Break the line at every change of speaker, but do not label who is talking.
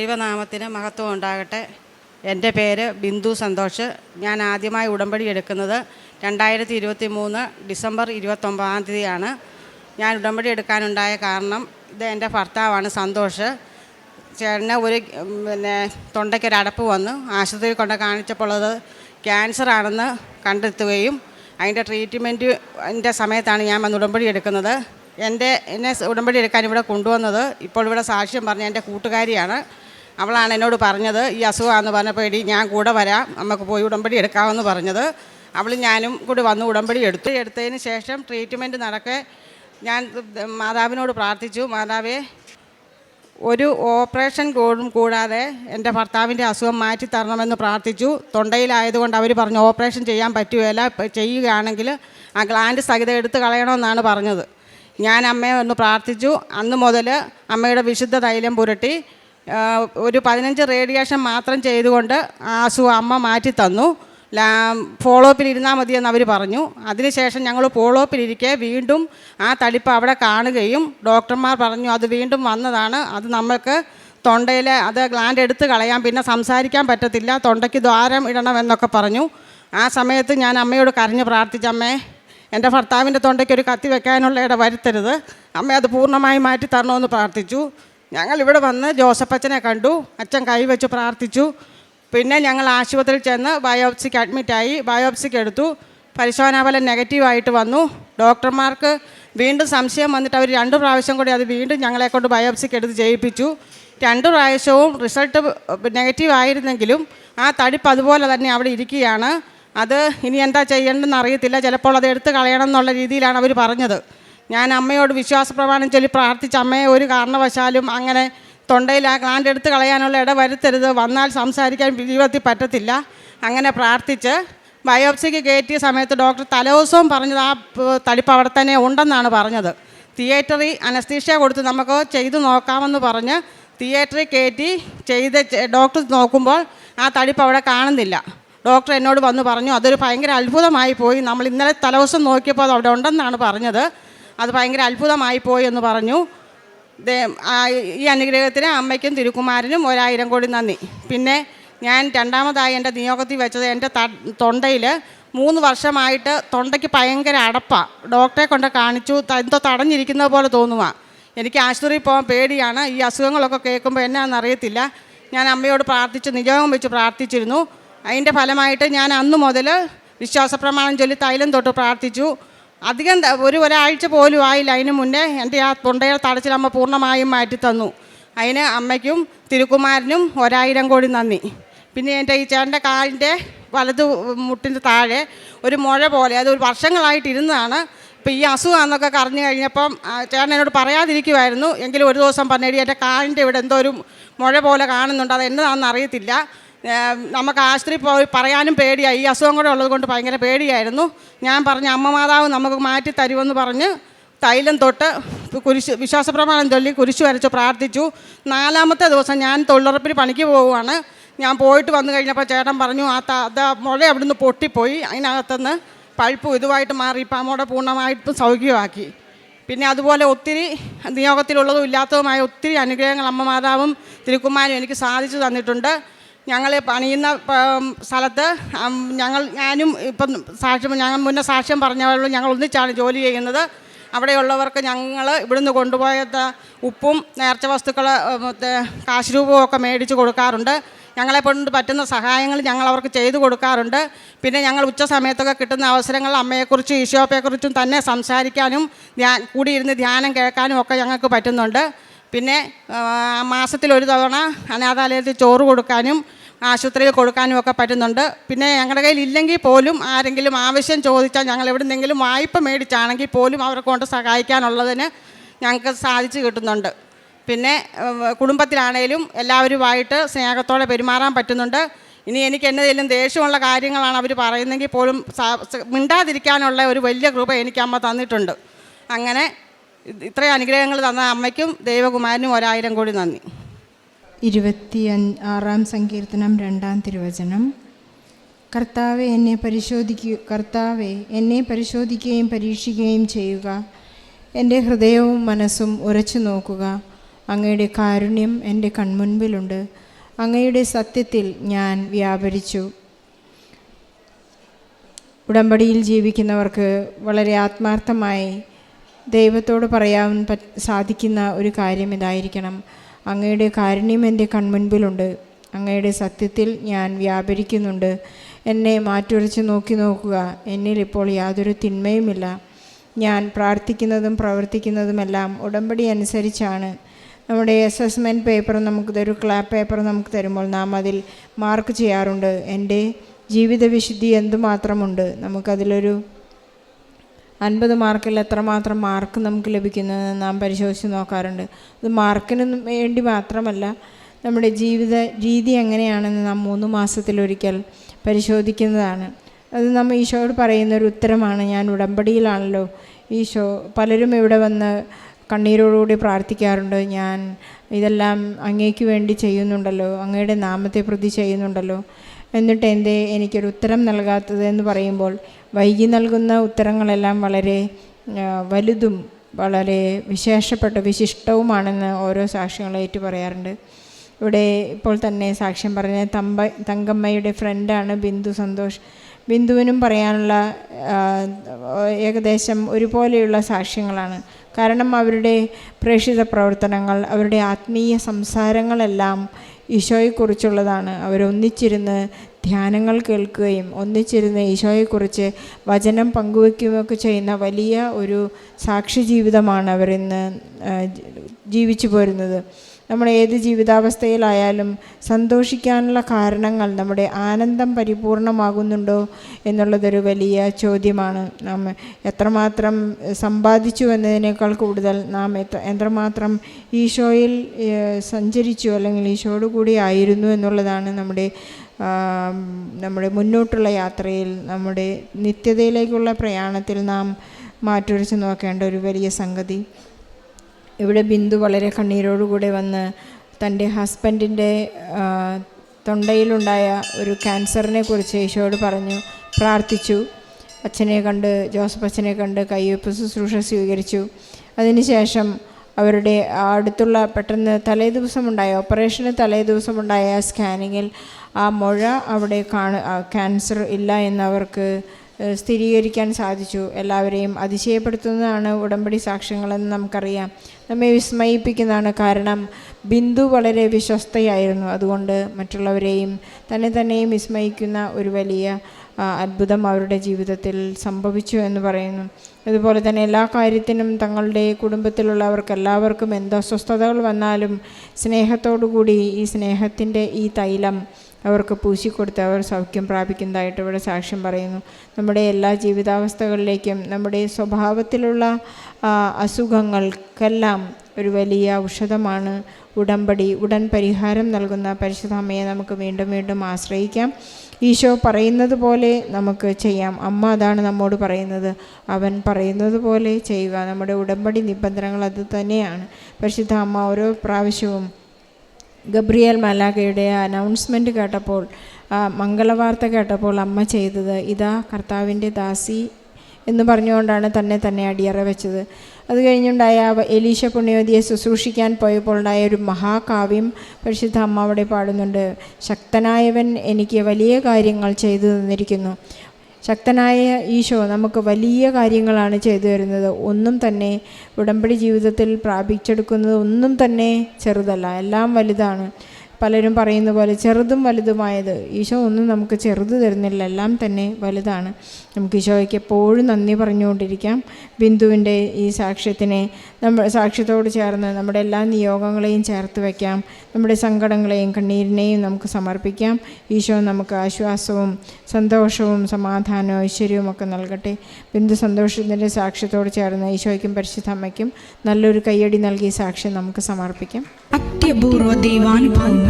ദൈവനാമത്തിന് മഹത്വം ഉണ്ടാകട്ടെ. എന്റെ പേര് ബിന്ദു സന്തോഷ്. ഞാൻ ആദ്യമായി ഉടമ്പടി എടുക്കുന്നത് രണ്ടായിരത്തി ഇരുപത്തി മൂന്ന് ഡിസംബർ ഇരുപത്തൊമ്പതാം തീയതിയാണ്. ഞാൻ ഉടമ്പടി എടുക്കാനുണ്ടായ കാരണം ഇത് എന്റെ ഭർത്താവാണ് സന്തോഷ്. ചേട്ടന് ഒരു പിന്നെ തൊണ്ടയ്ക്കൊരു അടപ്പ് വന്നു. ആശുപത്രിയിൽ കൊണ്ട് കാണിച്ചപ്പോൾ അത് ക്യാൻസർ ആണെന്ന് കണ്ടെത്തുകയും അതിന്റെ ട്രീറ്റ്മെന്റ് എന്റെ സമയത്താണ് ഞാൻ വന്ന് ഉടമ്പടി എടുക്കുന്നത്. എന്റെ എന്നെ ഉടമ്പടി എടുക്കാൻ ഇവിടെ കൊണ്ടുവന്നത് ഇപ്പോൾ ഇവിടെ സാക്ഷ്യം പറഞ്ഞ എന്റെ കൂട്ടുകാരിയാണ്. അവളാണ് എന്നോട് പറഞ്ഞത് ഈ അസുഖമാണെന്ന് പറഞ്ഞപ്പോൾ എടി ഞാൻ കൂടെ വരാം നമുക്ക് പോയി ഉടമ്പടി എടുക്കാമെന്ന് പറഞ്ഞത്. അവൾ ഞാനും കൂടി വന്ന് ഉടമ്പടി എടുത്തു. എടുത്തതിന് ശേഷം ട്രീറ്റ്മെന്റ് നടക്കെ ഞാൻ മാതാവിനോട് പ്രാർത്ഥിച്ചു മാതാവേ ഒരു ഓപ്പറേഷൻ കൂടും കൂടാതെ എന്റെ ഭർത്താവിന്റെ അസുഖം മാറ്റി തരണമെന്ന് പ്രാർത്ഥിച്ചു. തൊണ്ടയിലായതുകൊണ്ട് അവർ പറഞ്ഞു ഓപ്പറേഷൻ ചെയ്യാൻ പറ്റുകയില്ല ചെയ്യുകയാണെങ്കിൽ ആ ഗ്ലാൻഡ് സഹിതം എടുത്ത് കളയണമെന്നാണ് പറഞ്ഞത്. ഞാൻ അമ്മയെ ഒന്ന് പ്രാർത്ഥിച്ചു. അന്ന് മുതൽ അമ്മയുടെ വിശുദ്ധ തൈലം പുരട്ടി. ഒരു പതിനഞ്ച് റേഡിയേഷൻ മാത്രം ചെയ്തുകൊണ്ട് ആ അസുഖം അമ്മ മാറ്റി തന്നു. ലാ ഫോളോ അപ്പിൽ ഇരുന്നാൽ മതിയെന്ന് അവർ പറഞ്ഞു. അതിനുശേഷം ഞങ്ങൾ ഫോളോ അപ്പിലിരിക്കെ വീണ്ടും ആ തടിപ്പ് അവിടെ കാണുകയും ഡോക്ടർമാർ പറഞ്ഞു അത് വീണ്ടും വന്നതാണ്. അത് നമ്മൾക്ക് തൊണ്ടയിൽ അത് ഗ്ലാൻഡ് എടുത്ത് കളയാം. പിന്നെ സംസാരിക്കാൻ പറ്റത്തില്ല. തൊണ്ടയ്ക്ക് ദ്വാരം ഇടണമെന്നൊക്കെ പറഞ്ഞു. ആ സമയത്ത് ഞാൻ അമ്മയോട് കരഞ്ഞ് പ്രാർത്ഥിച്ചമ്മേ എന്റെ ഭർത്താവിന്റെ തൊണ്ടയ്ക്ക് ഒരു കത്തി വെക്കാനുള്ള ഇട വരുത്തരുത്. അമ്മ അത് പൂർണമായി മാറ്റി തരണമെന്ന് പ്രാർത്ഥിച്ചു. ഞങ്ങൾ ഇവിടെ വന്ന് ജോസഫച്ചനെ കണ്ടു. അച്ഛൻ കൈവച്ച് പ്രാർത്ഥിച്ചു. പിന്നെ ഞങ്ങൾ ആശുപത്രിയിൽ ചെന്ന് ബയോപ്സിക്ക് അഡ്മിറ്റായി ബയോപ്സിക്ക് എടുത്തു. പരിശോധനാഫലം നെഗറ്റീവായിട്ട് വന്നു. ഡോക്ടർമാർക്ക് വീണ്ടും സംശയം വന്നിട്ട് അവർ രണ്ട് പ്രാവശ്യം കൂടി അത് വീണ്ടും ഞങ്ങളെ കൊണ്ട് ബയോപ്സിക്ക് എടുത്ത് ചെയ്യിപ്പിച്ചു. രണ്ട് പ്രാവശ്യവും റിസൾട്ട് നെഗറ്റീവ് ആയിരുന്നെങ്കിലും ആ തടിപ്പ് അതുപോലെ തന്നെ അവിടെ ഇരിക്കുകയാണ്. അത് ഇനി എന്താ ചെയ്യേണ്ടതെന്ന് അറിയത്തില്ല. ചിലപ്പോൾ അത് എടുത്ത് കളയണം എന്നുള്ള രീതിയിലാണ് അവർ പറഞ്ഞത്. ഞാൻ അമ്മയോട് വിശ്വാസ പ്രമാണം ചൊല്ലി പ്രാർത്ഥിച്ച അമ്മയെ ഒരു കാരണവശാലും അങ്ങനെ തൊണ്ടയിൽ ആ ഗ്ലാൻഡ് എടുത്ത് കളയാനുള്ള ഇട വരുത്തരുത്. വന്നാൽ സംസാരിക്കാൻ ജീവിതത്തിൽ പറ്റത്തില്ല. അങ്ങനെ പ്രാർത്ഥിച്ച് ബയോപ്സിക്ക് കയറ്റിയ സമയത്ത് ഡോക്ടർ തലേദിവസവും പറഞ്ഞത് ആ തടിപ്പ് അവിടെ തന്നെ ഉണ്ടെന്നാണ് പറഞ്ഞത്. തിയേറ്ററിൽ അനസ്തീഷ്യ കൊടുത്ത് നമുക്ക് ചെയ്തു നോക്കാമെന്ന് പറഞ്ഞ് തിയേറ്ററിൽ കയറ്റി ചെയ്ത് ഡോക്ടർ നോക്കുമ്പോൾ ആ തടിപ്പ് അവിടെ കാണുന്നില്ല. ഡോക്ടർ എന്നോട് വന്ന് പറഞ്ഞു അതൊരു ഭയങ്കര അത്ഭുതമായി പോയി. നമ്മൾ ഇന്നലെ തലേദിവസം നോക്കിയപ്പോൾ അത് അവിടെ ഉണ്ടെന്നാണ് പറഞ്ഞത്. അത് ഭയങ്കര അത്ഭുതമായി പോയി എന്ന് പറഞ്ഞു. ഈ അനുഗ്രഹത്തിന് അമ്മയ്ക്കും തിരുക്കുമാരനും ഒരായിരം കോടി നന്ദി. പിന്നെ ഞാൻ രണ്ടാമതായി എന്റെ നിയോഗത്തിൽ വെച്ചത് എന്റെ തൊണ്ടയിൽ മൂന്ന് വർഷമായിട്ട് തൊണ്ടയ്ക്ക് ഭയങ്കര അടപ്പാണ് ഡോക്ടറെ കൊണ്ട് കാണിച്ചു എന്തോ തടഞ്ഞിരിക്കുന്നത് പോലെ തോന്നുക എനിക്ക് ആശുപത്രിയിൽ പോകാൻ പേടിയാണ്. ഈ അസുഖങ്ങളൊക്കെ കേൾക്കുമ്പോൾ എന്നാന്ന് അറിയത്തില്ല. ഞാൻ അമ്മയോട് പ്രാർത്ഥിച്ച് നിയോഗം വെച്ച് പ്രാർത്ഥിച്ചിരുന്നു. അതിന്റെ ഫലമായിട്ട് ഞാൻ അന്ന് മുതൽ വിശ്വാസപ്രമാണം ചൊല്ലി തൈലം തൊട്ട് പ്രാർത്ഥിച്ചു. അധികം ഒരു ഒരാഴ്ച പോലും ആയില്ല. അതിന് മുന്നേ എന്റെ ആ തൊണ്ടയെ തടച്ചിലമ്മ പൂർണമായും മാറ്റി തന്നു. അതിന് അമ്മയ്ക്കും തിരുക്കുമാരനും ഒരായിരം കോടി നന്ദി. പിന്നെ എന്റെ ഈ ചേട്ടന്റെ കാലിന്റെ വലത് മുട്ടിന്റെ താഴെ ഒരു മുഴ പോലെ അത് ഒരു വർഷങ്ങളായിട്ട് ഇരുന്നതാണ് ഇപ്പോൾ ഈ അസുഖമാണെന്നൊക്കെ കറിഞ്ഞു കഴിഞ്ഞപ്പം ചേട്ടൻ എന്നോട് പറയാതിരിക്കുമായിരുന്നു എങ്കിലും ഒരു ദിവസം പറഞ്ഞേടി എന്റെ കാലിന്റെ ഇവിടെ എന്തോ ഒരു മുഴ പോലെ കാണുന്നുണ്ട്. അത് എന്നതാണെന്ന് അറിയത്തില്ല. നമുക്ക് ആശുപത്രി പോയി പറയാനും പേടിയായി. ഈ അസുഖം കൂടെ ഉള്ളത് കൊണ്ട് ഭയങ്കര പേടിയായിരുന്നു. ഞാൻ പറഞ്ഞ അമ്മ മാതാവ് നമുക്ക് മാറ്റി തരുമെന്ന് പറഞ്ഞ് തൈലം തൊട്ട് കുരിശ് വിശ്വാസപ്രമാണം ചൊല്ലി കുരിശ് വരച്ച് പ്രാർത്ഥിച്ചു. നാലാമത്തെ ദിവസം ഞാൻ തൊഴിലുറപ്പിന് പണിക്ക് പോവുകയാണ്. ഞാൻ പോയിട്ട് വന്നു കഴിഞ്ഞപ്പോൾ ചേട്ടൻ പറഞ്ഞു ആ ത മുഴ അവിടുന്ന് പൊട്ടിപ്പോയി. അതിനകത്തുനിന്ന് പഴുപ്പും ഇതുമായിട്ട് മാറി. ഇപ്പം അമ്മയുടെ പൂർണമായിട്ടും സൗഖ്യമാക്കി. പിന്നെ അതുപോലെ ഒത്തിരി നിയോഗത്തിലുള്ളതും ഇല്ലാത്തതുമായ ഒത്തിരി അനുഗ്രഹങ്ങൾ അമ്മമാതാവും തിരുക്കുമാരും എനിക്ക് സാധിച്ചു തന്നിട്ടുണ്ട്. ഞങ്ങൾ പണിയുന്ന സ്ഥലത്ത് ഞങ്ങൾ ഞാനും ഇപ്പം സാക്ഷ്യം ഞങ്ങൾ മുന്നേ സാക്ഷ്യം പറഞ്ഞവരും ഞങ്ങൾ ഒന്നിച്ചാണ് ജോലി ചെയ്യുന്നത്. അവിടെയുള്ളവർക്ക് ഞങ്ങൾ ഇവിടുന്ന് കൊണ്ടുപോയ ഉപ്പും നേർച്ച വസ്തുക്കൾ കാശ് രൂപവും ഒക്കെ മേടിച്ച് കൊടുക്കാറുണ്ട്. ഞങ്ങളെ കൊണ്ട് പറ്റുന്ന സഹായങ്ങൾ ഞങ്ങൾ അവർക്ക് ചെയ്തു കൊടുക്കാറുണ്ട്. പിന്നെ ഞങ്ങൾ ഉച്ച സമയത്തൊക്കെ കിട്ടുന്ന അവസരങ്ങൾ അമ്മയെക്കുറിച്ചും ഈശോപ്പയെക്കുറിച്ചും തന്നെ സംസാരിക്കാനും കൂടിയിരുന്ന് ധ്യാനം കേൾക്കാനും ഒക്കെ ഞങ്ങൾക്ക് പറ്റുന്നുണ്ട്. പിന്നെ മാസത്തിൽ ഒരു തവണ അനാഥാലയത്തിൽ ചോറ് കൊടുക്കാനും ആശുപത്രിയിൽ കൊടുക്കാനും ഒക്കെ പറ്റുന്നുണ്ട്. പിന്നെ ഞങ്ങളുടെ കയ്യിൽ ഇല്ലെങ്കിൽ പോലും ആരെങ്കിലും ആവശ്യം ചോദിച്ചാൽ ഞങ്ങൾ എവിടെ നിന്നെങ്കിലും വായ്പ മേടിച്ചാണെങ്കിൽ പോലും അവരെ കൊണ്ട് സഹായിക്കാനുള്ളതിന് ഞങ്ങൾക്ക് സാധിച്ചു കിട്ടുന്നുണ്ട്. പിന്നെ കുടുംബത്തിലാണേലും എല്ലാവരുമായിട്ട് സ്നേഹത്തോടെ പെരുമാറാൻ പറ്റുന്നുണ്ട്. ഇനി എനിക്ക് എന്നതെങ്കിലും ദേഷ്യമുള്ള കാര്യങ്ങളാണ് അവർ പറയുന്നെങ്കിൽ പോലും മിണ്ടാതിരിക്കാനുള്ള ഒരു വലിയ കൃപ എനിക്ക് അമ്മ തന്നിട്ടുണ്ട്. അങ്ങനെ ഇത്രയും അനുഗ്രഹങ്ങൾ തന്ന അമ്മയ്ക്കും ദൈവകുമാരനും ഒരായിരം കോടി നന്ദി.
ഇരുപത്തി ആറാം സങ്കീർത്തനം രണ്ടാം തിരുവചനം. കർത്താവെ എന്നെ പരിശോധിക്കൂ കർത്താവെ എന്നെ പരിശോധിക്കുകയും പരീക്ഷിക്കുകയും ചെയ്യുക. എന്റെ ഹൃദയവും മനസ്സും ഉറച്ചു നോക്കുക. അങ്ങയുടെ കാരുണ്യം എന്റെ കൺമുൻപിലുണ്ട്. അങ്ങയുടെ സത്യത്തിൽ ഞാൻ വ്യാപരിച്ചു. ഉടമ്പടിയിൽ ജീവിക്കുന്നവർക്ക് വളരെ ആത്മാർത്ഥമായി ദൈവത്തോട് പറയാൻ സാധിക്കുന്ന ഒരു കാര്യം ഇതായിരിക്കണം. അങ്ങയുടെ കാരുണ്യം എന്റെ കൺമുൻപിലുണ്ട്. അങ്ങയുടെ സത്യത്തിൽ ഞാൻ വ്യാപരിക്കുന്നുണ്ട്. എന്നെ മാറ്റുരച്ച് നോക്കി നോക്കുക. എന്നിൽ ഇപ്പോൾ യാതൊരു തിന്മയുമില്ല. ഞാൻ പ്രാർത്ഥിക്കുന്നതും പ്രവർത്തിക്കുന്നതുമെല്ലാം ഉടമ്പടി അനുസരിച്ചാണ്. നമ്മുടെ അസസ്മെന്റ് പേപ്പർ നമുക്ക് തരും ക്ലാപ്പ് പേപ്പർ നമുക്ക് തരുമ്പോൾ നാം അതിൽ മാർക്ക് ചെയ്യാറുണ്ട്. എന്റെ ജീവിതവിശുദ്ധി എന്തുമാത്രമുണ്ട്? നമുക്കതിലൊരു അൻപത് മാർക്കിൽ എത്രമാത്രം മാർക്ക് നമുക്ക് ലഭിക്കുന്നതെന്ന് നാം പരിശോധിച്ച് നോക്കാറുണ്ട്. അത് മാർക്കിന് വേണ്ടി മാത്രമല്ല നമ്മുടെ ജീവിത രീതി എങ്ങനെയാണെന്ന് നാം മൂന്ന് മാസത്തിലൊരിക്കൽ പരിശോധിക്കുന്നതാണ്. അത് നമ്മൾ ഈശോയോട് പറയുന്ന ഒരു ഉത്തരമാണ് ഞാൻ ഉടമ്പടിയിലാണല്ലോ. ഈശോ പലരും ഇവിടെ വന്ന് കണ്ണീരോടുകൂടി പ്രാർത്ഥിക്കാറുണ്ട്. ഞാൻ ഇതെല്ലാം അങ്ങേക്ക് വേണ്ടി ചെയ്യുന്നുണ്ടല്ലോ. അങ്ങയുടെ നാമത്തെ പ്രതി ചെയ്യുന്നുണ്ടല്ലോ. എന്നിട്ട് എന്തേ എനിക്കൊരു ഉത്തരം നൽകാത്തത് എന്ന് പറയുമ്പോൾ വൈകി നൽകുന്ന ഉത്തരങ്ങളെല്ലാം വളരെ വലുതും വളരെ വിശേഷപ്പെട്ട വിശിഷ്ടവുമാണെന്ന് ഓരോ സാക്ഷ്യങ്ങൾ ഏറ്റു പറയാറുണ്ട്. ഇവിടെ ഇപ്പോൾ തന്നെ സാക്ഷ്യം പറഞ്ഞ തമ്പ തങ്കമ്മയുടെ ഫ്രണ്ടാണ് ബിന്ദു സന്തോഷ്. ബിന്ദുവിനും പറയാനുള്ള ഏകദേശം ഒരുപോലെയുള്ള സാക്ഷ്യങ്ങളാണ്. കാരണം അവരുടെ പ്രേക്ഷിത പ്രവർത്തനങ്ങൾ അവരുടെ ആത്മീയ സംസാരങ്ങളെല്ലാം ഈശോയെക്കുറിച്ചുള്ളതാണ്. അവരൊന്നിച്ചിരുന്ന് ധ്യാനങ്ങൾ കേൾക്കുകയും ഒന്നിച്ചിരുന്ന് ഈശോയെക്കുറിച്ച് വചനം പങ്കുവയ്ക്കുകയൊക്കെ ചെയ്യുന്ന വലിയ ഒരു സാക്ഷി ജീവിതമാണ് അവരിന്ന് ജീവിച്ചു പോരുന്നത്. നമ്മൾ ഏത് ജീവിതാവസ്ഥയിലായാലും സന്തോഷിക്കാനുള്ള കാരണങ്ങൾ നമ്മുടെ ആനന്ദം പരിപൂർണമാകുന്നുണ്ടോ എന്നുള്ളതൊരു വലിയ ചോദ്യമാണ്. നാം എത്രമാത്രം സമ്പാദിച്ചു എന്നതിനേക്കാൾ കൂടുതൽ നാം എത്ര എത്രമാത്രം ഈശോയിൽ സഞ്ചരിച്ചു അല്ലെങ്കിൽ ഈശോയോട് കൂടി ആയിരുന്നു എന്നുള്ളതാണ് നമ്മുടെ നമ്മുടെ മുന്നോട്ടുള്ള യാത്രയിൽ നമ്മുടെ നിത്യതയിലേക്കുള്ള പ്രയാണത്തിൽ നാം മാറ്റുരച്ച് നോക്കേണ്ട ഒരു വലിയ സംഗതി. ഇവിടെ ബിന്ദു വളരെ കണ്ണീരോടുകൂടെ വന്ന് തന്റെ ഹസ്ബൻഡിന്റെ തൊണ്ടയിലുണ്ടായ ഒരു ക്യാൻസറിനെ കുറിച്ച് ഈശോയോട് പറഞ്ഞു പ്രാർത്ഥിച്ചു. അച്ഛനെ കണ്ട് ജോസഫ് അച്ഛനെ കണ്ട് കയ്യൊപ്പ് ശുശ്രൂഷ സ്വീകരിച്ചു. അതിനുശേഷം അവരുടെ അടുത്തുള്ള പെട്ടെന്ന് തലേ ദിവസമുണ്ടായ ഓപ്പറേഷന് തലേ ദിവസമുണ്ടായ സ്കാനിങ്ങിൽ ആ മുഴ അവിടെ കാണ ക്യാൻസർ ഇല്ല എന്നവർക്ക് സ്ഥിരീകരിക്കാൻ സാധിച്ചു. എല്ലാവരെയും അതിശയപ്പെടുത്തുന്നതാണ് ഉടമ്പടി സാക്ഷ്യങ്ങളെന്ന് നമുക്കറിയാം. നമ്മെ വിസ്മയിപ്പിക്കുന്നതാണ് കാരണം ബിന്ദു വളരെ വിശ്വസ്തയായിരുന്നു. അതുകൊണ്ട് മറ്റുള്ളവരെയും തന്നെ തന്നെയും വിസ്മയിക്കുന്ന ഒരു വലിയ അത്ഭുതം അവരുടെ ജീവിതത്തിൽ സംഭവിച്ചു എന്ന് പറയുന്നു. അതുപോലെ തന്നെ എല്ലാ കാര്യത്തിനും തങ്ങളുടെ കുടുംബത്തിലുള്ളവർക്ക് എല്ലാവർക്കും എന്ത് അസ്വസ്ഥതകൾ വന്നാലും സ്നേഹത്തോടു കൂടി ഈ സ്നേഹത്തിന്റെ ഈ തൈലം അവർക്ക് പൂശിക്കൊടുത്ത് അവർ സൗഖ്യം പ്രാപിക്കുന്നതായിട്ട് ഇവിടെ സാക്ഷ്യം പറയുന്നു. നമ്മുടെ എല്ലാ ജീവിതാവസ്ഥകളിലേക്കും നമ്മുടെ സ്വഭാവത്തിലുള്ള അസുഖങ്ങൾക്കെല്ലാം ഒരു വലിയ ഔഷധമാണ് ഉടമ്പടി. ഉടൻ പരിഹാരം നൽകുന്ന പരിശുദ്ധമ്മയെ നമുക്ക് വീണ്ടും വീണ്ടും ആശ്രയിക്കാം. ഈശോ പറയുന്നത് പോലെ നമുക്ക് ചെയ്യാം. അമ്മ അതാണ് നമ്മോട് പറയുന്നത്. അവൻ പറയുന്നത് പോലെ ചെയ്യുക. നമ്മുടെ ഉടമ്പടി നിബന്ധനകൾ അത് തന്നെയാണ്. പരിശുദ്ധ അമ്മ ഓരോ പ്രാവശ്യവും ഗബ്രിയേൽ മലാഖയുടെ അനൗൺസ്മെന്റ് കേട്ടപ്പോൾ മംഗളവാർത്ത കേട്ടപ്പോൾ അമ്മ ചെയ്തത് ഇതാ കർത്താവിന്റെ ദാസി എന്ന് പറഞ്ഞുകൊണ്ടാണ് തന്നെ തന്നെ അടിയറ വെച്ചത്. അത് കഴിഞ്ഞുണ്ടായ എലീശ പുണ്യവതിയെ ശുശ്രൂഷിക്കാൻ പോയപ്പോൾ ഉണ്ടായ ഒരു മഹാകാവ്യം പരിശുദ്ധ അമ്മ അവിടെ പാടുന്നുണ്ട്. ശക്തനായവൻ എനിക്ക് വലിയ കാര്യങ്ങൾ ചെയ്തു തന്നിരിക്കുന്നു. ശക്തനായ ഈശോ നമുക്ക് വലിയ കാര്യങ്ങളാണ് ചെയ്തു തരുന്നത്. ഒന്നും തന്നെ ഉടമ്പടി ജീവിതത്തിൽ പ്രാപിച്ചെടുക്കുന്നത് ഒന്നും തന്നെ ചെറുതല്ല. എല്ലാം വലുതാണ്. പലരും പറയുന്ന പോലെ ചെറുതും വലുതുമായത്. ഈശോ ഒന്നും നമുക്ക് ചെറുത് തരുന്നില്ല. എല്ലാം തന്നെ വലുതാണ്. നമുക്ക് ഈശോയ്ക്ക് എപ്പോഴും നന്ദി പറഞ്ഞുകൊണ്ടിരിക്കാം. ബിന്ദുവിന്റെ ഈ സാക്ഷ്യത്തിനെ നമ്മൾ സാക്ഷ്യത്തോട് ചേർന്ന് നമ്മുടെ എല്ലാ നിയോഗങ്ങളെയും ചേർത്ത് വയ്ക്കാം നമ്മുടെ സങ്കടങ്ങളെയും കണ്ണീരിനെയും നമുക്ക് സമർപ്പിക്കാം. ഈശോ നമുക്ക് ആശ്വാസവും സന്തോഷവും സമാധാനവും ഐശ്വര്യവും ഒക്കെ നൽകട്ടെ. ബിന്ദു സന്തോഷത്തിന്റെ സാക്ഷ്യത്തോട് ചേർന്ന് ഈശോയ്ക്കും പരിശുദ്ധമ്മയ്ക്കും നല്ലൊരു കയ്യടി നൽകി സാക്ഷ്യം നമുക്ക് സമർപ്പിക്കാം.
അത്യപൂർവ ദൈവാനുഭവങ്ങൾ